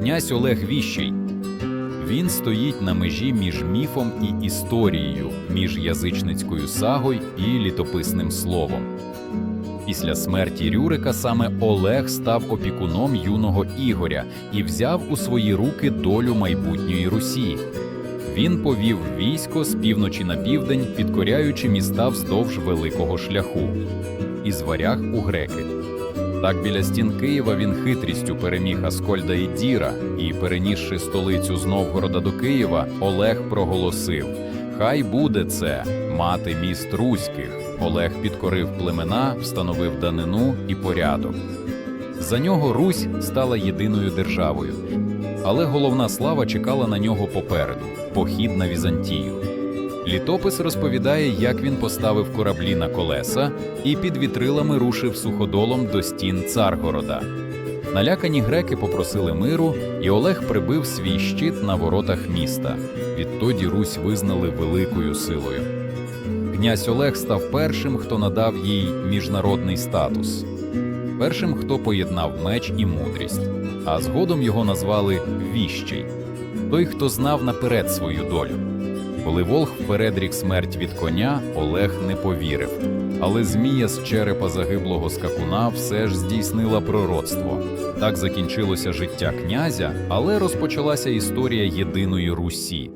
князь Олег Віщий. Він стоїть на межі між міфом і історією, між язичницькою сагою і літописним словом. Після смерті Рюрика саме Олег став опікуном юного Ігоря і взяв у свої руки долю майбутньої Русі. Він повів військо з півночі на південь, підкоряючи міста вздовж великого шляху із варяг у греки. Так біля стін Києва він хитрістю переміг Аскольда і Діра, і, перенісши столицю з Новгорода до Києва, Олег проголосив: Хай буде це, мати міст руських. Олег підкорив племена, встановив данину і порядок. За нього Русь стала єдиною державою, але головна слава чекала на нього попереду похід на Візантію. Літопис розповідає, як він поставив кораблі на колеса і під вітрилами рушив суходолом до стін Царгорода. Налякані греки попросили миру, і Олег прибив свій щит на воротах міста. Відтоді Русь визнали великою силою. Князь Олег став першим, хто надав їй міжнародний статус, першим, хто поєднав меч і мудрість, а згодом його назвали Віщий той, хто знав наперед свою долю. Коли Волх передрік смерть від коня, Олег не повірив. Але змія з черепа загиблого скакуна все ж здійснила пророцтво. Так закінчилося життя князя, але розпочалася історія єдиної Русі.